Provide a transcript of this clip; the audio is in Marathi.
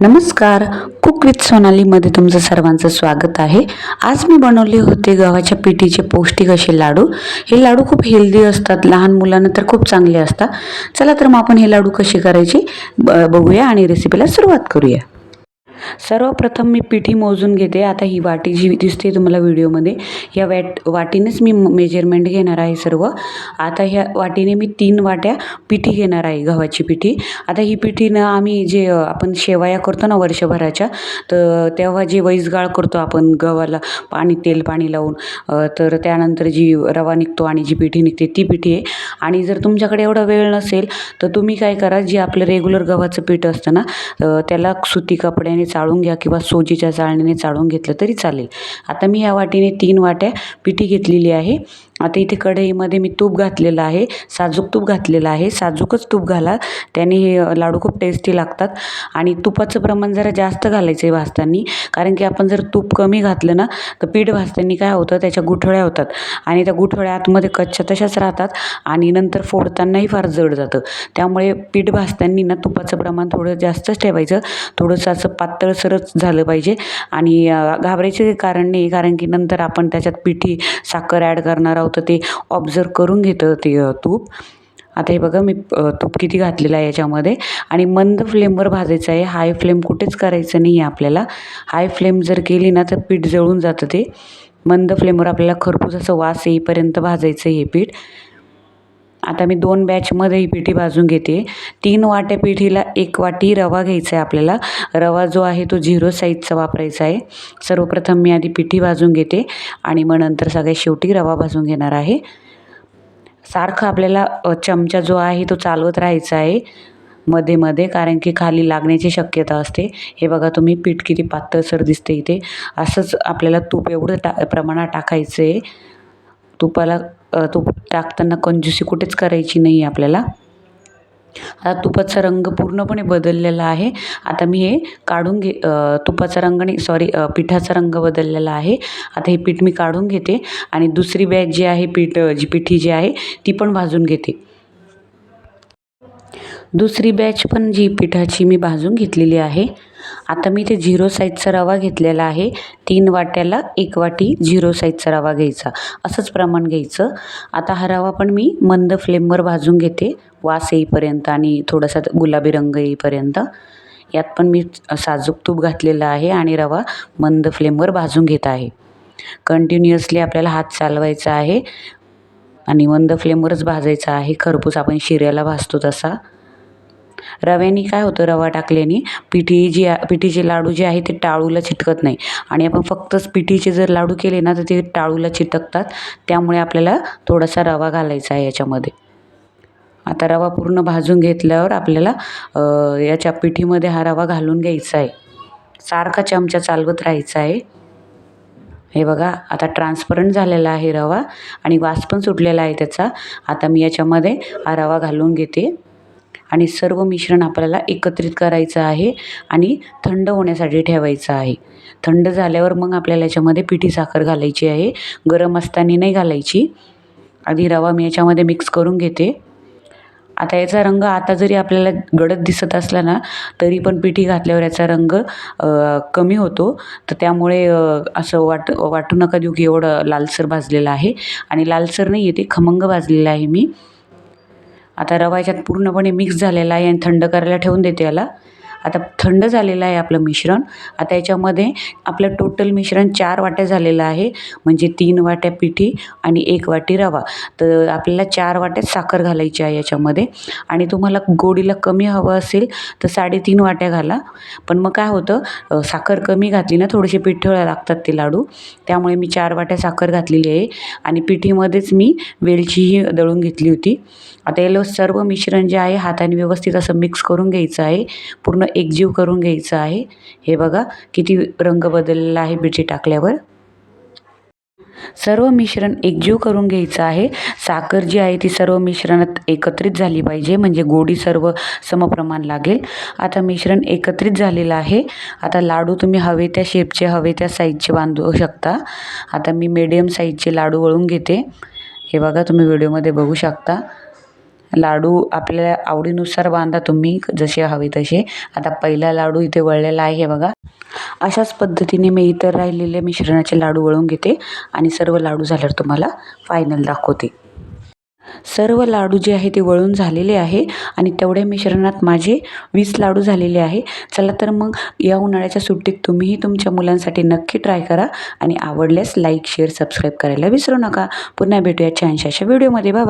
नमस्कार. कुक विथ सोनालीमध्ये तुमचं सर्वांचं स्वागत आहे. आज मी बनवले होते गव्हाच्या पिठीचे पौष्टिक असे लाडू. हे लाडू खूप हेल्दी असतात. लहान मुलांना तर खूप चांगले असतात. चला तर मग आपण हे लाडू कसे करायचे? ब- बघूया आणि रेसिपीला सुरुवात करूया. सर्वप्रथम मी पिठी मोजून घेते. आता ही वाटी जी दिसते तुम्हाला व्हिडिओमध्ये या वॅट वाटीनेच मी मेजरमेंट घेणार आहे सर्व. आता ह्या वाटीने मी तीन वाट्या पिठी घेणार आहे गव्हाची पिठी. आता ही पिठीनं आम्ही जे आपण शेवाया करतो ना वर्षभराच्या तर तेव्हा जे वैसगाळ करतो आपण गव्हाला पाणी तेल पाणी लावून तर त्यानंतर जी रवा निघतो आणि जी पिठी निघते ती पिठी आहे. आणि जर तुमच्याकडे एवढा वेळ नसेल तर तुम्ही काय करा जे आपलं रेग्युलर गव्हाचं पीठ असतं ना त्याला सुती कपड्याने चाळून घ्या किंवा सोजीच्या चाळणीने चाळून घेतलं तरी चालेल. आता मी ह्या वाटीने तीन वाट्या पिठी घेतलेली आहे. आता इथे कढईमध्ये मी तूप घातलेलं आहे साजूक तूप घातलेलं आहे साजूकच तूप घाला. त्याने हे लाडू खूप टेस्टी लागतात. आणि तुपाचं प्रमाण जरा जास्त घालायचं आहे भाजताना कारण की आपण जर तूप कमी घातलं ना तर पीठ भाजताना काय होतं त्याच्या गुठळ्या होतात. आणि त्या गुठळ्या आतमध्ये कच्च्या तशाच राहतात आणि नंतर फोडतानाही फार जड जातं. त्यामुळे पीठ भाजताना ना तुपाचं प्रमाण थोडं जास्तच ठेवायचं. थोडंसं असं पातळसरच झालं पाहिजे. आणि घाबरायचे कारण नाही कारण की नंतर आपण त्याच्यात पिठी साखर ॲड करणार आहोत. तर ते ऑब्झर्व करून घेतं ते तूप. आता हे बघा मी तूप किती घातलेलं आहे याच्यामध्ये. आणि मंद फ्लेमवर भाजायचं आहे. हाय फ्लेम कुठेच करायचं नाही आहे आपल्याला. हाय फ्लेम जर केली ना तर पीठ जळून जातं ते. मंद फ्लेमवर आपल्याला खरपूस असं वास येईपर्यंत भाजायचं हे पीठ. आता मी दोन बॅचमध्ये ही पिठी भाजून घेते. तीन वाट्या पिठीला एक वाटी रवा घ्यायचा आहे आपल्याला. रवा जो आहे तो झिरो साईजचा वापरायचा आहे. सर्वप्रथम मी आधी पिठी भाजून घेते आणि मग नंतर सगळ्यात शेवटी रवा भाजून घेणार आहे. सारखं आपल्याला चमचा जो आहे तो चालवत राहायचा आहे. मध्ये मध्ये कारण की खाली लागण्याची शक्यता असते. हे बघा तुम्ही पीठ किती पातळसर दिसते इथे. असंच आपल्याला तूप एवढं टा प्रमाणात टाकायचं आहे तुपाला तूप टाकताना कंजूसी कुठेच करायची नाही आहे आपल्याला. आता तुपाचा रंग पूर्णपणे बदललेला आहे. आता मी हे काढून घे तुपाचा रंग नाही सॉरी पिठाचा रंग बदललेला आहे. आता हे पीठ मी काढून घेते आणि दुसरी बॅच जी आहे पीठ जी पिठी जी आहे ती पण भाजून घेते. दुसरी बॅच पण जी पिठाची मी भाजून घेतलेली आहे. आता मी ते झिरो साईजचा रवा घेतलेला आहे. तीन वाट्याला एक वाटी झिरो साईजचा रवा घ्यायचा. असंच प्रमाण घ्यायचं. आता हा रवा पण मी मंद फ्लेमवर भाजून घेते. वास येईपर्यंत आणि थोडासा गुलाबी रंग येईपर्यंत. यात पण मी साजूक तूप घातलेलं आहे आणि रवा मंद फ्लेमवर भाजून घेत आहे. कंटिन्युअसली आपल्याला हात चालवायचा आहे. आणि मंद फ्लेमवरच भाजायचा आहे. खरपूस आपण शिऱ्याला भाजतो तसा. रव्याने काय होतं? रवा टाकल्याने पिठी जी पिठीचे लाडू जे आहे ते टाळूला चिटकत नाही. आणि आपण फक्तच पिठीचे जर लाडू केले ना तर ते टाळूला चिटकतात. त्यामुळे आपल्याला थोडासा रवा घालायचा आहे याच्यामध्ये. आता रवा पूर्ण भाजून घेतल्यावर आपल्याला याच्या पिठीमध्ये हा रवा घालून घ्यायचा आहे. सारखा चमचा चालवत राहायचा आहे. हे बघा आता ट्रान्सपरंट झालेला आहे रवा आणि वास पण सुटलेला आहे त्याचा. आता मी याच्यामध्ये हा रवा घालून घेते. आणि सर्व मिश्रण आपल्याला एकत्रित करायचं आहे आणि थंड होण्यासाठी ठेवायचं आहे. थंड झाल्यावर मग आपल्याला याच्यामध्ये पिठी साखर घालायची आहे. गरम असताना नाही घालायची. आधी रवा मी याच्यामध्ये मिक्स करून घेते. आता याचा रंग आता जरी आपल्याला गडद दिसत असला ना तरी पण पिठी घातल्यावर याचा रंग कमी होतो. तर त्यामुळे असं वाट वाटू नका देऊ की एवढं लालसर भाजलेलं आहे. आणि लालसर नाही आहे ते खमंग भाजलेलं आहे मी. आता रवा याच्यात पूर्णपणे मिक्स झालेला आहे आणि थंड करायला ठेवून देते याला. आता थंड झालेलं आहे आपलं मिश्रण. आता याच्यामध्ये आपलं टोटल मिश्रण चार वाट्या झालेलं आहे. म्हणजे तीन वाट्या पिठी आणि एक वाटी रवा. तर आपल्याला चार वाट्यात साखर घालायची आहे याच्यामध्ये. आणि तुम्हाला गोडीला कमी हवं असेल तर साडेतीन वाट्या घाला. पण मग काय होतं साखर कमी घातली ना थोडेसे पिठळ लागतात ते लाडू. त्यामुळे मी चार वाट्या साखर घातलेली आहे. आणि पिठीमध्येच मी वेलचीही दळून घेतली होती. आता याला सर्व मिश्रण जे आहे हाताने व्यवस्थित असं मिक्स करून घ्यायचं आहे. पूर्ण एकजीव करून घ्यायचं आहे. हे बघा किती रंग बदललेला आहे पिठी टाकल्यावर. सर्व मिश्रण एकजीव करून घ्यायचं आहे. साखर जी आहे ती सर्व मिश्रणात एकत्रित झाली पाहिजे म्हणजे गोडी सर्व समप्रमाण लागेल. आता मिश्रण एकत्रित झालेलं आहे. आता लाडू तुम्ही हवे त्या शेपचे हवे त्या साईजचे बांधू शकता. आता मी मीडियम साईजचे लाडू वळून घेते. हे बघा तुम्ही व्हिडिओमध्ये बघू शकता. लाडू आपल्या आवडीनुसार बांधा तुम्ही जसे हवे तसे. आता पहिला लाडू इथे वळलेला आहे बघा. अशाच पद्धतीने मी इतर राहिलेले मिश्रणाचे लाडू वळून घेते आणि सर्व लाडू झाल्यावर तुम्हाला फायनल दाखवते. सर्व लाडू जे आहे ते वळून झालेले आहे आणि तेवढ्या मिश्रणात माझे वीस लाडू झालेले आहे. चला तर मग या उन्हाळ्याच्या सुट्टीत तुम्हीही तुमच्या मुलांसाठी नक्की ट्राय करा आणि आवडल्यास लाईक शेअर सबस्क्राईब करायला विसरू नका. पुन्हा भेटूया छानशा व्हिडिओमध्ये बाय